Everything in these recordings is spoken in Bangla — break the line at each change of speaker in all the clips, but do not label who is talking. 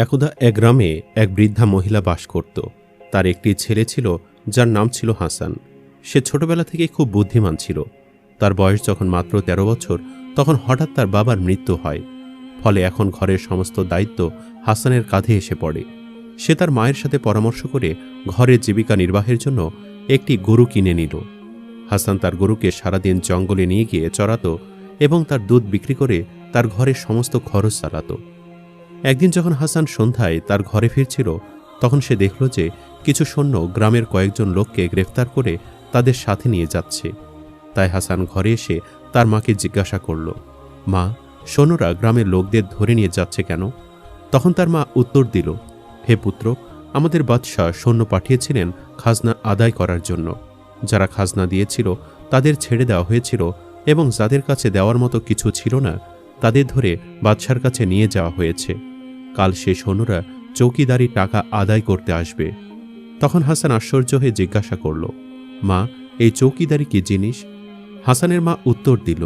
একদা এক গ্রামে এক বৃদ্ধা মহিলা বাস করত। তার একটি ছেলে ছিল, যার নাম ছিল হাসান। সে ছোটবেলা থেকে খুব বুদ্ধিমান ছিল। তার বয়স যখন মাত্র ১৩ বছর, তখন হঠাৎ তার বাবার মৃত্যু হয়। ফলে এখন ঘরের সমস্ত দায়িত্ব হাসানের কাঁধে এসে পড়ে। সে তার মায়ের সাথে পরামর্শ করে ঘরের জীবিকা নির্বাহের জন্য একটি গরু কিনে নিল। হাসান তার গরুকে সারাদিন জঙ্গলে নিয়ে গিয়ে চড়াতো এবং তার দুধ বিক্রি করে তার ঘরের সমস্ত খরচ চালাতো। একদিন যখন হাসান সন্ধ্যায় তার ঘরে ফিরছিল, তখন সে দেখল যে কিছু সৈন্য গ্রামের কয়েকজন লোককে গ্রেফতার করে তাদের সাথে নিয়ে যাচ্ছে। তাই হাসান ঘরে এসে তার মাকে জিজ্ঞাসা করল, মা, সৈন্যরা গ্রামের লোকদের ধরে নিয়ে যাচ্ছে কেন? তখন তার মা উত্তর দিল, হে পুত্র, আমাদের বাদশাহ সৈন্য পাঠিয়েছিলেন খাজনা আদায় করার জন্য। যারা খাজনা দিয়েছিল, তাদের ছেড়ে দেওয়া হয়েছিল এবং যাদের কাছে দেওয়ার মতো কিছু ছিল না, তাদের ধরে বাদশার কাছে নিয়ে যাওয়া হয়েছে। কাল সে সৈন্যরা চৌকিদারি টাকা আদায় করতে আসবে। তখন হাসান আশ্চর্য হয়ে জিজ্ঞাসা করল, মা, এই চৌকিদারি কি জিনিস? হাসানের মা উত্তর দিল,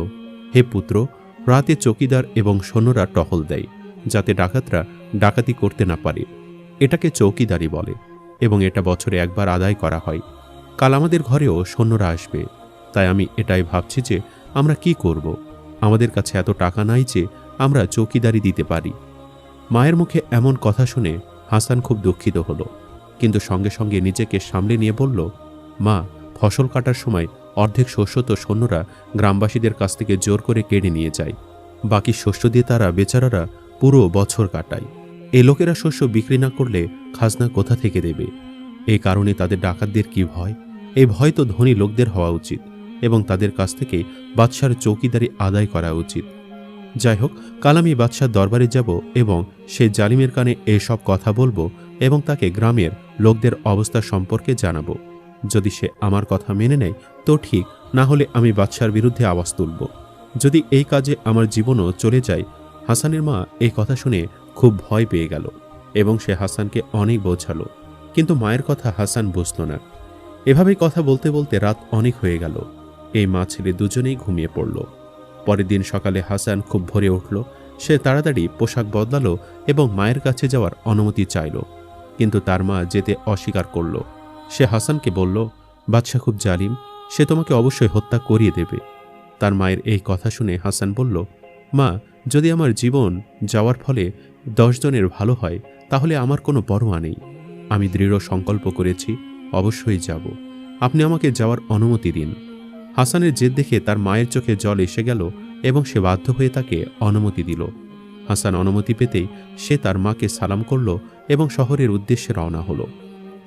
হে পুত্র, রাতে চৌকিদার এবং সৈন্যরা টহল দেয়, যাতে ডাকাতরা ডাকাতি করতে না পারে। এটাকে চৌকিদারি বলে এবং এটা বছরে একবার আদায় করা হয়। কাল আমাদের ঘরেও সৈন্যরা আসবে। তাই আমি এটাই ভাবছি যে আমরা কি করব। আমাদের কাছে এত টাকা নাই যে আমরা চৌকিদারি দিতে পারি। মায়ের মুখে এমন কথা শুনে হাসান খুব দুঃখিত হলো। কিন্তু সঙ্গে সঙ্গে নিজেকে সামলে নিয়ে বলল, মা, ফসল কাটার সময় অর্ধেক শস্য তো সৈন্যরা গ্রামবাসীদের কাছ থেকে জোর করে কেড়ে নিয়ে যায়। বাকি শস্য দিয়ে তারা বেচারারা পুরো বছর কাটায়। এ লোকেরা শস্য বিক্রি না করলে খাজনা কোথা থেকে দেবে? এই কারণে তাদের ডাকাতদের কি ভয়? এই ভয় তো ধনী লোকদের হওয়া উচিত এবং তাদের কাছ থেকে বাদশার চৌকিদারি আদায় করা উচিত। যাই হোক, কাল আমি বাদশার দরবারে যাব এবং সে জালিমের কানে এসব কথা বলব এবং তাকে গ্রামের লোকদের অবস্থা সম্পর্কে জানাব। যদি সে আমার কথা মেনে নেয়, তো ঠিক, না হলে আমি বাদশার বিরুদ্ধে আওয়াজ তুলব। যদি এই কাজে আমার জীবনও চলে যায়, হাসানের মা এই কথা শুনে খুব ভয় পেয়ে গেল এবং সে হাসানকে অনেক বোঝালো। কিন্তু মায়ের কথা হাসান বুঝল না। এভাবেই কথা বলতে বলতে রাত অনেক হয়ে গেল। এই মা ছেলে দুজনেই ঘুমিয়ে পড়ল। পরের দিন সকালে হাসান খুব ভোরে উঠল। সে তাড়াতাড়ি পোশাক বদলালো এবং মায়ের কাছে যাওয়ার অনুমতি চাইল। কিন্তু তার মা যেতে অস্বীকার করল। সে হাসানকে বলল, বাদশাহ খুব জালিম, সে তোমাকে অবশ্যই হত্যা করিয়ে দেবে। তার মায়ের এই কথা শুনে হাসান বলল, মা, যদি আমার জীবন যাওয়ার ফলে দশজনের ভালো হয়, তাহলে আমার কোনো পরোয়া নেই। আমি দৃঢ় সংকল্প করেছি, অবশ্যই যাব। আপনি আমাকে যাওয়ার অনুমতি দিন। হাসানের জেদ দেখে তার মায়ের চোখে জল এসে গেল এবং সে বাধ্য হয়ে তাকে অনুমতি দিল। হাসান অনুমতি পেতেই সে তার মাকে সালাম করল এবং শহরের উদ্দেশ্যে রওনা হলো।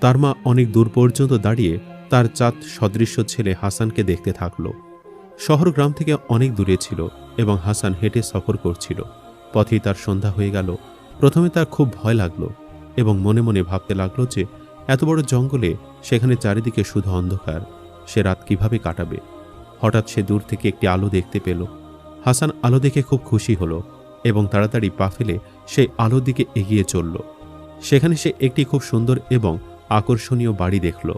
তার মা অনেক দূর পর্যন্ত দাঁড়িয়ে তার চাঁদ সদৃশ্য ছেলে হাসানকে দেখতে থাকল। শহর গ্রাম থেকে অনেক দূরে ছিল এবং হাসান হেঁটে সফর করছিল। পথেই তার সন্ধ্যা হয়ে গেল। প্রথমে তার খুব ভয় লাগল এবং মনে মনে ভাবতে লাগল যে, এত বড় জঙ্গলে সেখানে চারিদিকে শুধু অন্ধকার। সে রাত কীভাবে কাটাবে? হঠাৎ সে দূর থেকে একটি আলো দেখতে পেল। হাসান আলো দেখে খুব খুশি হলো এবং তাড়াতাড়ি পা ফেলে সেই আলোর দিকে এগিয়ে চলল। সেখানে সে একটি খুব সুন্দর এবং আকর্ষণীয় বাড়ি দেখল।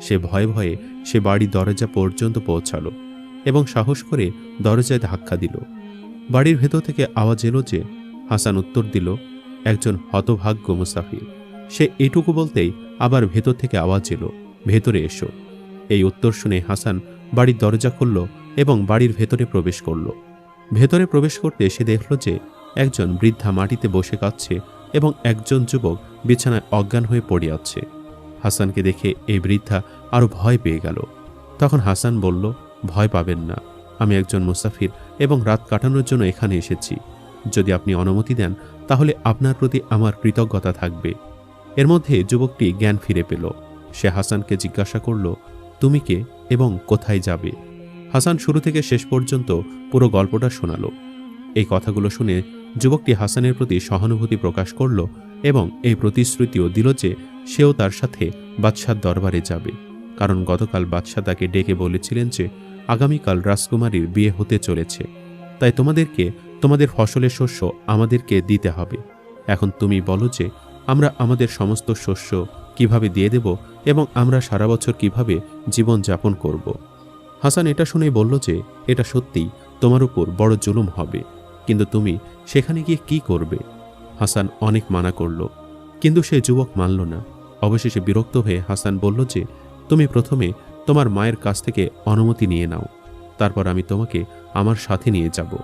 সে ভয়ে ভয়ে সে বাড়ি দরজা পর্যন্ত পৌঁছালো এবং সাহস করে দরজায় ধাক্কা দিল। বাড়ির ভেতর থেকে আওয়াজ এলো যে হাসান উত্তর দিল, একজন হতভাগ্য মুসাফির। সে এটুকু বলতেই আবার ভেতর থেকে আওয়াজ এলো, ভেতরে এসো। এই উত্তর শুনে হাসান বাড়ির দরজা খুলল এবং বাড়ির ভেতরে প্রবেশ করল। ভেতরে প্রবেশ করতে সে দেখল যে একজন বৃদ্ধা মাটিতে বসে কাঁদছে এবং একজন যুবক বিছানায় অজ্ঞান হয়ে পড়ে আছে। হাসানকে দেখে এই বৃদ্ধা আরও ভয় পেয়ে গেল। তখন হাসান বলল, ভয় পাবেন না। আমি একজন মুসাফির এবং রাত কাটানোর জন্য এখানে এসেছি। যদি আপনি অনুমতি দেন, তাহলে আপনার প্রতি আমার কৃতজ্ঞতা থাকবে। এর মধ্যে যুবকটি জ্ঞান ফিরে পেল। সে হাসানকে জিজ্ঞাসা করল তুমি কে এবং কোথায় যাবে? হাসান শুরু থেকে শেষ পর্যন্ত পুরো গল্পটা শোনালো। এই কথাগুলো শুনে যুবকটি হাসানের প্রতি সহানুভূতি প্রকাশ করল এবং এই প্রতিশ্রুতিও দিল যে সেও তার সাথে বাদশার দরবারে যাবে। কারণ গতকাল বাদশাহ তাকে ডেকে বলেছিলেন যে আগামীকাল রাজকুমারীর বিয়ে হতে চলেছে। তাই তোমাদেরকে তোমাদের ফসলের শস্য আমাদেরকে দিতে হবে। এখন তুমি বলো যে আমরা আমাদের সমস্ত শস্য কীভাবে দিয়ে দেব এবং আমরা সারা বছর কীভাবে জীবন যাপন করব? হাসান এটা শুনেই বলল যে, এটা সত্যি তোমার উপর বড় জুলুম হবে। কিন্তু তুমি সেখানে গিয়ে কি করবে? হাসান অনেক মানা করল। কিন্তু সে যুবক মানল না। অবশেষে বিরক্ত হয়ে হাসান বলল যে, তুমি প্রথমে তোমার মায়ের কাছ থেকে অনুমতি নিয়ে নাও। তারপর আমি তোমাকে আমার সাথে নিয়ে যাব।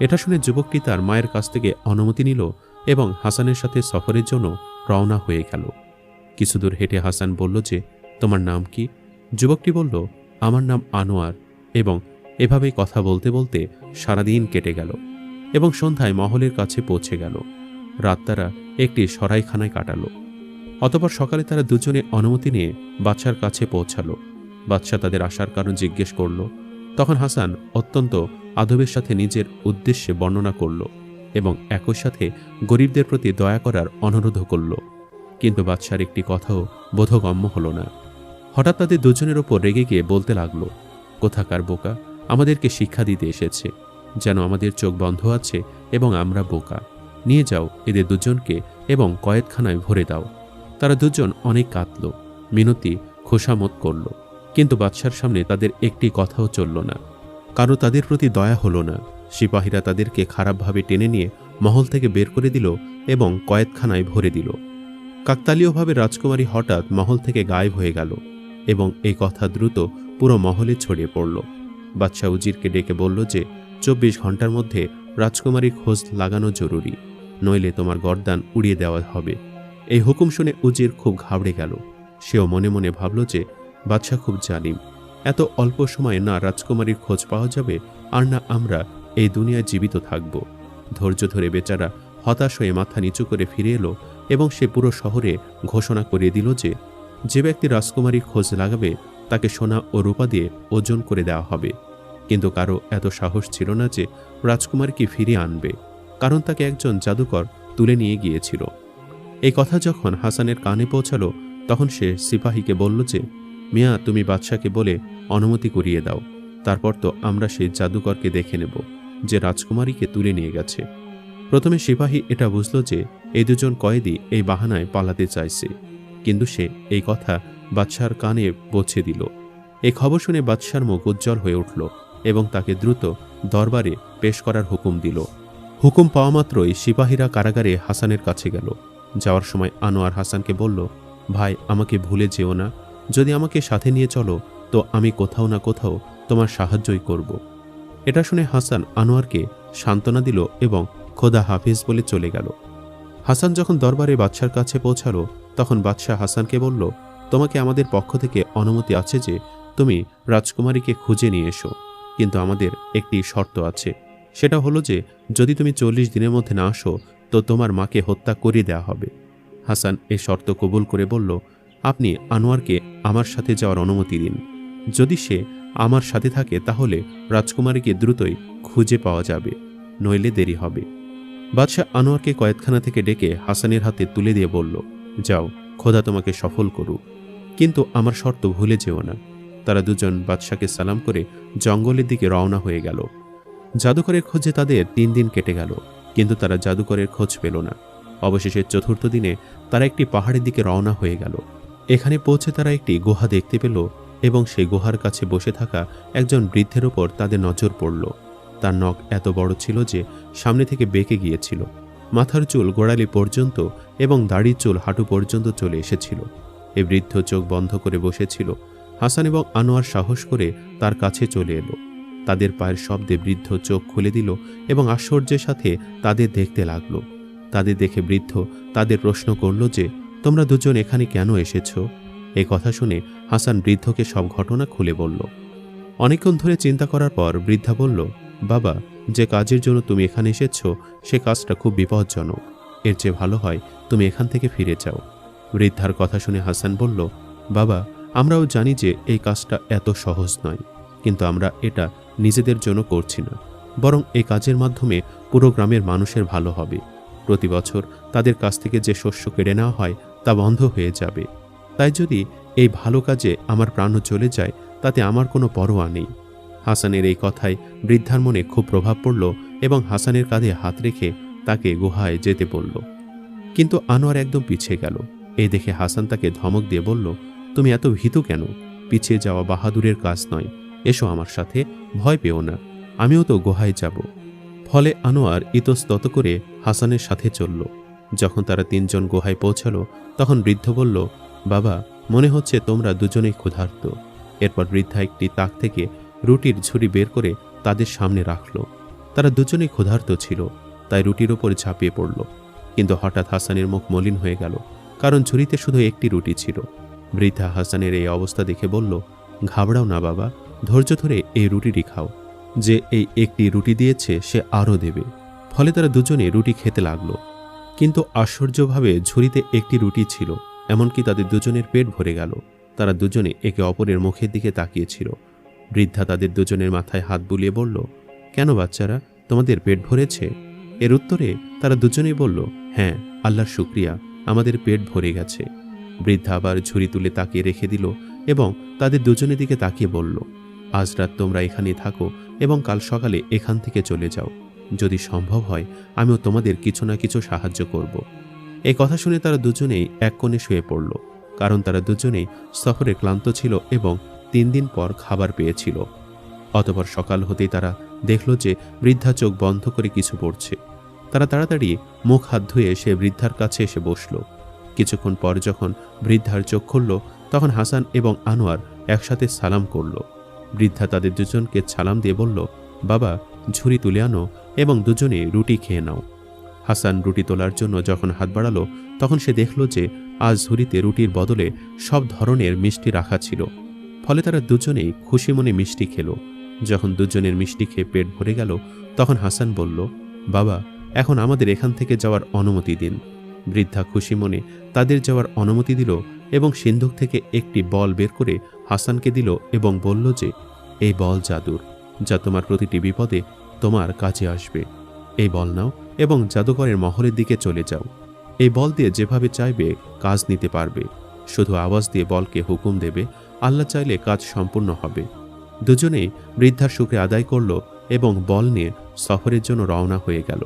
এটা শুনে যুবকটি তার মায়ের কাছ থেকে অনুমতি নিল এবং হাসানের সাথে সফরের জন্য রওনা হয়ে গেল। কিছুদূর হেঁটে হাসান বলল যে, তোমার নাম কি? যুবকটি বলল, আমার নাম আনোয়ার। এবং এভাবেই কথা বলতে বলতে সারাদিন কেটে গেল এবং সন্ধ্যায় মহলের কাছে পৌঁছে গেল। রাত তারা একটি সরাইখানায় কাটালো। অতপর সকালে তারা দুজনে অনুমতি নিয়ে বাচ্চার কাছে পৌঁছালো। বাদশা তাদের আসার কারণ জিজ্ঞেস করল। তখন হাসান অত্যন্ত আদবের সাথে নিজের উদ্দেশ্যে বর্ণনা করল এবং একই সাথে গরিবদের প্রতি দয়া করার অনুরোধ করল। কিন্তু বাদশার একটি কথাও বোধগম্য হলো না। হঠাৎ তাদের দুজনের ওপর রেগে গিয়ে বলতে লাগল, কোথাকার বোকা, আমাদেরকে শিক্ষা দিতে এসেছে, যেন আমাদের চোখ বন্ধ আছে এবং আমরা বোকা। নিয়ে যাও এদের দুজনকে এবং কয়েদখানায় ভরে দাও। তারা দুজন অনেক কাঁদল। মিনতি খোসামত করল। কিন্তু বাদশার সামনে তাদের একটি কথাও চলল না। কারও তাদের প্রতি দয়া হলো না। সিপাহীরা তাদেরকে খারাপভাবে টেনে নিয়ে মহল থেকে বের করে দিল এবং কয়েদখানায় ভরে দিল। কাকতালীয়ভাবে রাজকুমারী হঠাৎ মহল থেকে গায়েব হয়ে গেল এবং এই কথা দ্রুত পুরো মহলে ছড়িয়ে পড়ল। বাদশাহ উজিরকে ডেকে বলল যে, চব্বিশ ঘণ্টার মধ্যে রাজকুমারীর খোঁজ লাগানো জরুরি, নইলে তোমার গরদান উড়িয়ে দেওয়া হবে। এই হুকুম শুনে উজির খুব ঘাবড়ে গেল। সেও মনে মনে ভাবল যে বাদশাহ খুব জালিম, এত অল্প সময়ে না রাজকুমারীর খোঁজ পাওয়া যাবে, আর না আমরা এই দুনিয়ায় জীবিত থাকব। ধৈর্য ধরে বেচারা হতাশ হয়ে মাথা নিচু করে ফিরে এলো এবং সে পুরো শহরে ঘোষণা করে দিল যে যে ব্যক্তি রাজকুমারীর খোঁজ লাগাবে, তাকে সোনা ও রূপা দিয়ে ওজন করে দেওয়া হবে। কিন্তু কারও এত সাহস ছিল না যে রাজকুমারকে ফিরিয়ে আনবে, কারণ তাকে একজন জাদুকর তুলে নিয়ে গিয়েছিল। এই কথা যখন হাসানের কানে পৌঁছালো, তখন সে সিপাহীকে বলল যে, মিয়া, তুমি বাদশাকে বলে অনুমতি করিয়ে দাও। তারপর তো আমরা সেই জাদুকরকে দেখে নেব, যে রাজকুমারীকে তুলে নিয়ে গেছে। প্রথমে সিপাহী এটা বুঝল যে এই দুজন কয়েদি এই বাহানায় পালাতে চাইছে। কিন্তু সে এই কথা বাদশার কানে পৌঁছে দিল। এই খবর শুনে বাদশার মুখ উজ্জ্বল হয়ে উঠল এবং তাকে দ্রুত দরবারে পেশ করার হুকুম দিল। হুকুম পাওয়া মাত্রই সিপাহীরা কারাগারে হাসানের কাছে গেল। যাওয়ার সময় আনোয়ার হাসানকে বলল, ভাই, আমাকে ভুলে যেও না। যদি আমাকে সাথে নিয়ে চলো, তো আমি কোথাও না কোথাও তোমার সাহায্যই করব। এটা শুনে হাসান আনোয়ারকে সান্ত্বনা দিল এবং খোদা হাফিজ বলে চলে গেল। হাসান যখন দরবারে বাদশার কাছে পৌঁছালো, তখন বাদশাহ হাসানকে বলল, তোমাকে আমাদের পক্ষ থেকে অনুমতি আছে যে তুমি রাজকুমারীকে খুঁজে নিয়ে এসো। কিন্তু আমাদের একটি শর্ত আছে। সেটা হলো যে, যদি তুমি চল্লিশ দিনের মধ্যে না আসো, তো তোমার মাকে হত্যা করিয়ে দেওয়া হবে। হাসান এই শর্ত কবুল করে বলল, আপনি আনোয়ারকে আমার সাথে যাওয়ার অনুমতি দিন। যদি সে আমার সাথে থাকে, তাহলে রাজকুমারীকে দ্রুতই খুঁজে পাওয়া যাবে, নইলে দেরি হবে। বাদশাহ আনোয়ারকে কয়েদখানা থেকে ডেকে হাসানের হাতে তুলে দিয়ে বলল, যাও, খোদা তোমাকে সফল করুক। কিন্তু আমার শর্ত ভুলে যেও না। তারা দুজন বাদশাকে সালাম করে জঙ্গলের দিকে রওনা হয়ে গেল। জাদুকরের খোঁজে তাদের তিন দিন কেটে গেল, কিন্তু তারা জাদুকরের খোঁজ পেল না। অবশেষে চতুর্থ দিনে তারা একটি পাহাড়ের দিকে রওনা হয়ে গেল। এখানে পৌঁছে তারা একটি গুহা দেখতে পেল এবং সেই গুহার কাছে বসে থাকা একজন বৃদ্ধের ওপর তাদের নজর পড়ল। তার নখ এত বড় ছিল যে সামনে থেকে বেঁকে গিয়েছিল। মাথার চুল গোড়ালি পর্যন্ত এবং দাড়ির চুল হাঁটু পর্যন্ত চলে এসেছিল। এ বৃদ্ধ চোখ বন্ধ করে বসেছিল। হাসান এবং আনোয়ার সাহস করে তার কাছে চলে এলো। তাদের পায়ের শব্দে বৃদ্ধ চোখ খুলে দিল এবং আশ্চর্যের সাথে তাদের দেখতে লাগল। তাদের দেখে বৃদ্ধ তাদের প্রশ্ন করল যে, তোমরা দুজন এখানে কেন এসেছ? এ কথা শুনে হাসান বৃদ্ধকে সব ঘটনা খুলে বলল। অনেকক্ষণ ধরে চিন্তা করার পর বৃদ্ধা বলল বাবা, যে কাজের জন্য তুমি এখানে এসেছ, সে কাজটা খুব বিপজ্জনক। এর চেয়ে ভালো হয় তুমি এখান থেকে ফিরে যাও। বৃদ্ধার কথা শুনে হাসান বলল, বাবা, আমরাও জানি যে এই কাজটা এত সহজ নয়, কিন্তু আমরা এটা নিজেদের জন্য করছি না। বরং এই কাজের মাধ্যমে পুরো গ্রামের মানুষের ভালো হবে। প্রতি বছর তাদের কাছ থেকে যে শস্য কেড়ে নেওয়া হয়, তা বন্ধ হয়ে যাবে। তাই যদি এই ভালো কাজে আমার প্রাণও চলে যায়, তাতে আমার কোনো পরোয়া নেই। হাসানের এই কথায় বৃদ্ধার মনে খুব প্রভাব পড়ল এবং হাসানের কাঁধে হাত রেখে তাকে গুহায় যেতে বলল। কিন্তু আনোয়ার একদম পিছিয়ে গেল। এই দেখে হাসান তাকে ধমক দিয়ে বলল, তুমি এত ভীতু কেন? পিছিয়ে যাওয়া বাহাদুরের কাজ নয়। এসো আমার সাথে, ভয় পেও না। আমিও তো গুহায় যাব। ফলে আনোয়ার ইতস্তত করে হাসানের সাথে চলল। যখন তারা তিনজন গুহায় পৌঁছালো, তখন বৃদ্ধ বলল, বাবা, মনে হচ্ছে তোমরা দুজনেই ক্ষুধার্ত। এরপর বৃদ্ধা একটি তাক থেকে রুটির ঝুড়ি বের করে তাদের সামনে রাখল। তারা দুজনে ক্ষুধার্ত ছিল, তাই রুটির ওপর ঝাঁপিয়ে পড়ল। কিন্তু হঠাৎ হাসানের মুখ মলিন হয়ে গেল, কারণ ঝুড়িতে শুধু একটি রুটি ছিল। বৃদ্ধা হাসানের এই অবস্থা দেখে বলল, ঘাবড়াও না বাবা, ধৈর্য ধরে এই রুটিটি খাও। যে এই একটি রুটি দিয়েছে সে আরও দেবে। ফলে তারা দুজনে রুটি খেতে লাগল। কিন্তু আশ্চর্যভাবে ঝুড়িতে একটি রুটি ছিল, এমনকি তাদের দুজনের পেট ভরে গেল। তারা দুজনে একে অপরের মুখের দিকে তাকিয়েছিল। বৃদ্ধা তাদের দুজনের মাথায় হাত বুলিয়ে বলল, কেন বাচ্চারা? তোমাদের পেট ভরেছে? এর উত্তরে তারা দুজনেই বলল হ্যাঁ আল্লাহর শুক্রিয়া, আমাদের পেট ভরে গেছে। বৃদ্ধা আবার ঝুড়ি তুলে তাকিয়ে রেখে দিল এবং তাদের দুজনের দিকে তাকিয়ে বলল, আজ রাত তোমরা এখানেই থাকো এবং কাল সকালে এখান থেকে চলে যাও। যদি সম্ভব হয়, আমিও তোমাদের কিছু না কিছু সাহায্য করব। এই কথা শুনে তারা দুজনেই এক কোণে শুয়ে পড়ল, কারণ তারা দুজনেই সফরে ক্লান্ত ছিল এবং তিন দিন পর খাবার পেয়েছিল। অতপর সকাল হতেই তারা দেখল যে বৃদ্ধা চোখ বন্ধ করে কিছু পড়ছে। তারা তাড়াতাড়ি মুখ হাত ধুয়ে সে বৃদ্ধার কাছে এসে বসল। কিছুক্ষণ পর যখন বৃদ্ধার চোখ খুলল, তখন হাসান এবং আনোয়ার একসাথে সালাম করল। বৃদ্ধা তাদের দুজনকে সালাম দিয়ে বলল, বাবা, ঝুড়ি তুলে আনো এবং দুজনে রুটি খেয়ে নাও। হাসান রুটি তোলার জন্য যখন হাত বাড়ালো, তখন সে দেখল যে আজ ঝুড়িতে রুটির বদলে সব ধরনের মিষ্টি রাখা ছিল। ফলে তারা দুজনেই খুশি মনে মিষ্টি খেলো। যখন দুজনের মিষ্টি খেয়ে পেট ভরে গেল, তখন হাসান বলল, বাবা, এখন আমাদের এখান থেকে যাওয়ার অনুমতি দিন। বৃদ্ধা খুশি মনে তাদের যাওয়ার অনুমতি দিল এবং সিন্ধুক থেকে একটি বল বের করে হাসানকে দিল এবং বলল যে, এই বল জাদুর, যা তোমার প্রতিটি বিপদে তোমার কাজে আসবে। এই বল নাও এবং জাদুকরের মহলের দিকে চলে যাও। এই বল দিয়ে যেভাবে চাইবে, কাজ নিতে পারবে। শুধু আওয়াজ দিয়ে বলকে হুকুম দেবে আল্লাহ চাইলে কাজ সম্পূর্ণ হবে। দুজনেই বৃদ্ধার সুখে আদায় করল এবং বল নিয়ে সফরের জন্য রওনা হয়ে গেল।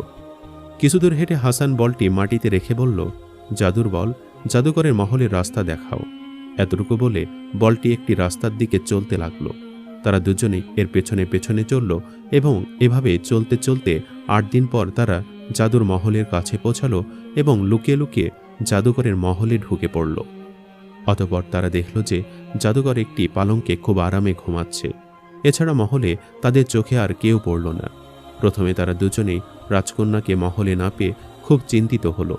কিছুদূর হেঁটে হাসান বলটি মাটিতে রেখে বলল, জাদুর বল, জাদুকরের মহলের রাস্তা দেখাও। এতটুকু বলে বলটি একটি রাস্তার দিকে চলতে লাগল। তারা দুজনে এর পেছনে পেছনে চলল এবং এভাবে চলতে চলতে আট দিন পর তারা জাদুর মহলের কাছে পৌঁছালো এবং লুকিয়ে লুকিয়ে জাদুকরের মহলে ঢুকে পড়ল। অতপর তারা দেখল যে জাদুঘর একটি পালঙ্কে খুব আরামে ঘুমাচ্ছে। এছাড়া মহলে তাদের চোখে আর কেউ পড়ল না। প্রথমে তারা দুজনেই রাজকন্যাকে মহলে না পেয়ে খুব চিন্তিত হলো।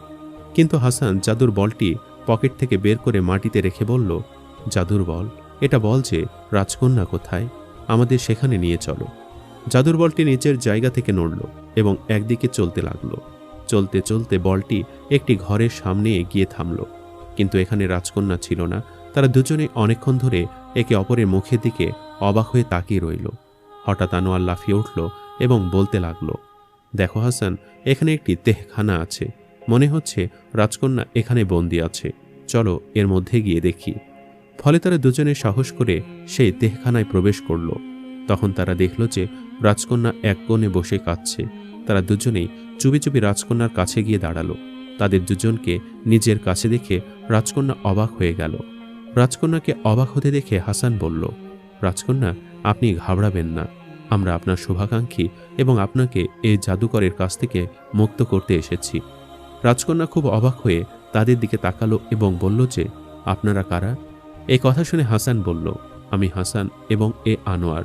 কিন্তু হাসান জাদুর বলটি পকেট থেকে বের করে মাটিতে রেখে বলল, জাদুর বল, এটা বল যে রাজকন্যা কোথায়? আমাদের সেখানে নিয়ে চলো। জাদুর বলটি নিচের জায়গা থেকে নড়ল এবং একদিকে চলতে লাগল। চলতে চলতে বলটি একটি ঘরের সামনে এগিয়ে থামল। কিন্তু এখানে রাজকন্যা ছিল না। তারা দুজনে অনেকক্ষণ ধরে একে অপরের মুখের দিকে অবাক হয়ে তাকিয়ে রইল। হঠাৎ আনোয়ার লাফিয়ে উঠল এবং বলতে লাগল, দেখো হাসান, এখানে একটি তেহখানা আছে। মনে হচ্ছে রাজকন্যা এখানে বন্দি আছে। চলো এর মধ্যে গিয়ে দেখি। ফলে তারা দুজনে সাহস করে সেই তেহখানায় প্রবেশ করল। তখন তারা দেখল যে রাজকন্যা এক কোণে বসে কাঁদছে। তারা দুজনেই চুপি চুপি রাজকন্যার কাছে গিয়ে দাঁড়াল। তাদের দুজনকে নিজের কাছে দেখে রাজকন্যা অবাক হয়ে গেল। রাজকন্যাকে অবাক হতে দেখে হাসান বলল, রাজকন্যা, আপনি ঘাবড়াবেন না। আমরা আপনার শুভাকাঙ্ক্ষী এবং আপনাকে এই জাদুকরের কাছ থেকে মুক্ত করতে এসেছি। রাজকন্যা খুব অবাক হয়ে তাদের দিকে তাকালো এবং বলল যে, আপনারা কারা? এই কথা শুনে হাসান বলল, আমি হাসান এবং এ আনোয়ার।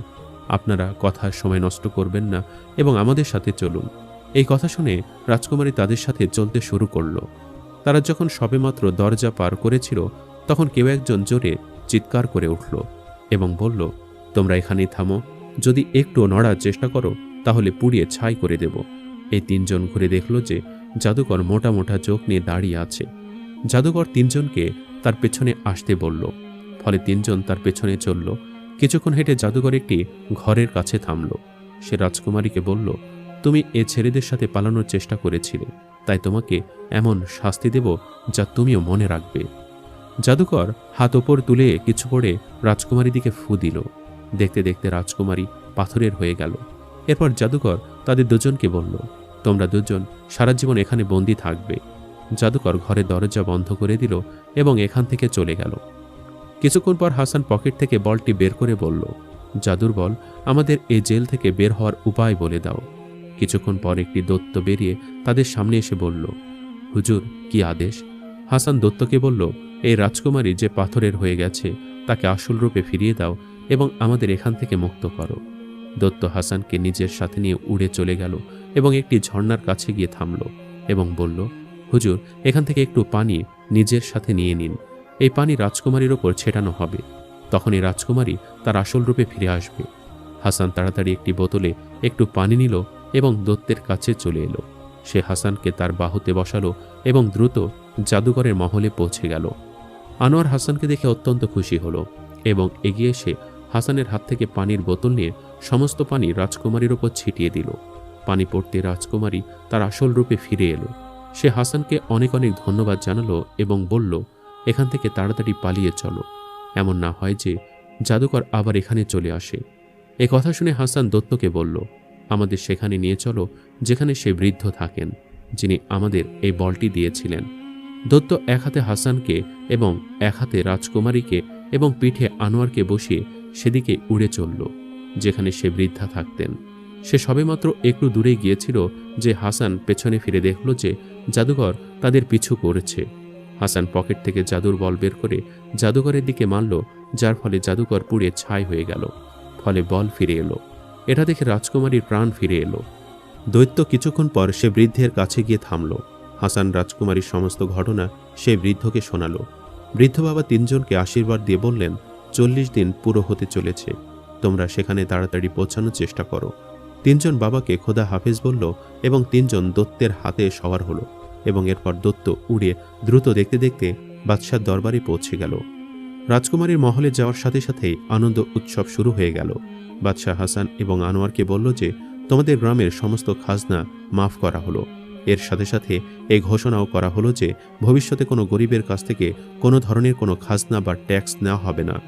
আপনারা কথার সময় নষ্ট করবেন না এবং আমাদের সাথে চলুন। এই কথা শুনে রাজকুমারী তাদের সাথে চলতে শুরু করল। তারা যখন সবেমাত্র দরজা পার করেছিল, তখন কেউ একজন জোরে চিৎকার করে উঠল এবং বলল, তোমরা এখানেই থামো। যদি একটু নড়ার চেষ্টা করো, তাহলে পুড়িয়ে ছাই করে দেব। এই তিনজন ঘুরে দেখল যে জাদুকর মোটা মোটা চোখ নিয়ে দাঁড়িয়ে আছে। জাদুকর তিনজনকে তার পেছনে আসতে বলল, ফলে তিনজন তার পেছনে চলল। কিছুক্ষণ হেঁটে জাদুকর একটি ঘরের কাছে থামল। সে রাজকুমারীকে বলল তুমি এ ছেলেদের সাথে পালানোর চেষ্টা করেছিলে। তাই তোমাকে এমন শাস্তি দেব যা তুমিও মনে রাখবে। জাদুকর হাত ওপর তুলে কিছু পড়ে রাজকুমারী দিকে ফু দিল। দেখতে দেখতে রাজকুমারী পাথরের হয়ে গেল। এরপর জাদুকর তাদের দুজনকে বলল, তোমরা দুজন সারা জীবন এখানে বন্দি থাকবে। জাদুকর ঘরের দরজা বন্ধ করে দিল এবং এখান থেকে চলে গেল। কিছুক্ষণ পর হাসান পকেট থেকে বলটি বের করে বলল, জাদুর বল, আমাদের এই জেল থেকে বের হওয়ার উপায় বলে দাও। কিছুক্ষণ পর একটি দত্ত বেরিয়ে তাদের সামনে এসে বলল, হুজুর, কি আদেশ? হাসান দত্তকে বলল, এই রাজকুমারী যে পাথরের হয়ে গেছে, তাকে আসল রূপে ফিরিয়ে দাও এবং আমাদের এখান থেকে মুক্ত করো। দত্ত হাসানকে নিজের সাথে নিয়ে উড়ে চলে গেল এবং একটি ঝর্ণার কাছে গিয়ে থামল এবং বলল, হুজুর, এখান থেকে একটু পানি নিজের সাথে নিয়ে নিন। এই পানি রাজকুমারীর ওপর ছেটানো হবে। তখন এই রাজকুমারী তার আসল রূপে ফিরে আসবে। হাসান তাড়াতাড়ি একটি বোতলে একটু পানি নিল এবং দত্তের কাছে চলে এলো। সে হাসানকে তার বাহুতে বসালো এবং দ্রুত জাদুঘরের মহলে পৌঁছে গেল। আনোয়ার হাসানকে দেখে অত্যন্ত খুশি হলো এবং এগিয়ে এসে হাসানের হাত থেকে পানির বোতল নিয়ে সমস্ত পানি রাজকুমারীর ওপর ছিটিয়ে দিল। পানি পড়তে রাজকুমারী তার আসল রূপে ফিরে এলো। সে হাসানকে অনেক অনেক ধন্যবাদ জানালো এবং বলল, এখান থেকে তাড়াতাড়ি পালিয়ে চলো। এমন না হয় যে জাদুকর আবার এখানে চলে আসে। এ কথা শুনে হাসান দত্তকে বলল আমাদের সেখানে নিয়ে চলো, যেখানে সে বৃদ্ধ থাকেন, যিনি আমাদের এই বলটি দিয়েছিলেন। দত্ত এক হাতে হাসানকে এবং এক হাতে রাজকুমারীকে এবং পিঠে আনোয়ারকে বসিয়ে সেদিকে উড়ে চলল, যেখানে সে বৃদ্ধা থাকতেন। সে সবেমাত্র একটু দূরে গিয়েছিল যে হাসান পেছনে ফিরে দেখল যে জাদুঘর তাদের পিছু করেছে। হাসান পকেট থেকে জাদুর বল বের করে জাদুঘরের দিকে মারল, যার ফলে জাদুঘর পুড়ে ছাই হয়ে গেল, ফলে বল ফিরে এলো। এটা দেখে রাজকুমারীর প্রাণ ফিরে এলো। দৈত্য কিছুক্ষণ পর সে বৃদ্ধের কাছে গিয়ে থামল। হাসান রাজকুমারীর সমস্ত ঘটনা সে বৃদ্ধকে শোনালো। বৃদ্ধ বাবা তিনজনকে আশীর্বাদ দিয়ে বললেন, চল্লিশ দিন পুরো হতে চলেছে। তোমরা সেখানে তাড়াতাড়ি পৌঁছানোর চেষ্টা করো। তিনজন বাবাকে খোদা হাফেজ বলল এবং তিনজন দত্তের হাতে সওয়ার হলো এবং এরপর দত্ত উড়ে দ্রুত দেখতে দেখতে বাদশার দরবারে পৌঁছে গেল। রাজকুমারীর মহলে যাওয়ার সাথে সাথেই আনন্দ উৎসব শুরু হয়ে গেল। বাদশাহ হাসান এবং আনোয়ারকে বলল যে, তোমাদের গ্রামের সমস্ত খাজনা মাফ করা হলো। এর সাথে সাথে এই ঘোষণাও করা হলো যে, ভবিষ্যতে কোনো গরিবের কাছ থেকে কোনো ধরনের কোনো খাজনা বা ট্যাক্স নেওয়া হবে না।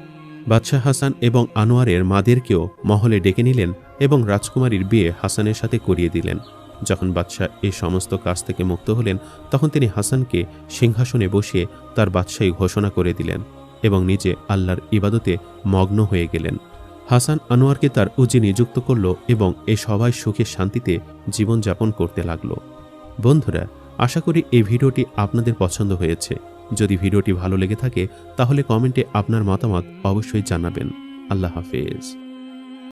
বাদশাহ হাসান এবং আনোয়ারের মাদেরকেও মহলে ডেকে নিলেন এবং রাজকুমারীর বিয়ে হাসানের সাথে করিয়ে দিলেন। যখন বাদশাহ এই সমস্ত কাজ থেকে মুক্ত হলেন, তখন তিনি হাসানকে সিংহাসনে বসিয়ে তার বাদশাহী ঘোষণা করে দিলেন এবং নিজে আল্লাহর ইবাদতে মগ্ন হয়ে গেলেন। হাসান আনোয়ারকে তার উজি নিযুক্ত করল এবং এ সবাই সুখে শান্তিতে জীবনযাপন করতে লাগল। বন্ধুরা, আশা করি এই ভিডিওটি আপনাদের পছন্দ হয়েছে। যদি ভিডিওটি ভালো লেগে থাকে, তাহলে কমেন্টে আপনার মতামত অবশ্যই জানাবেন। আল্লাহ হাফেজ।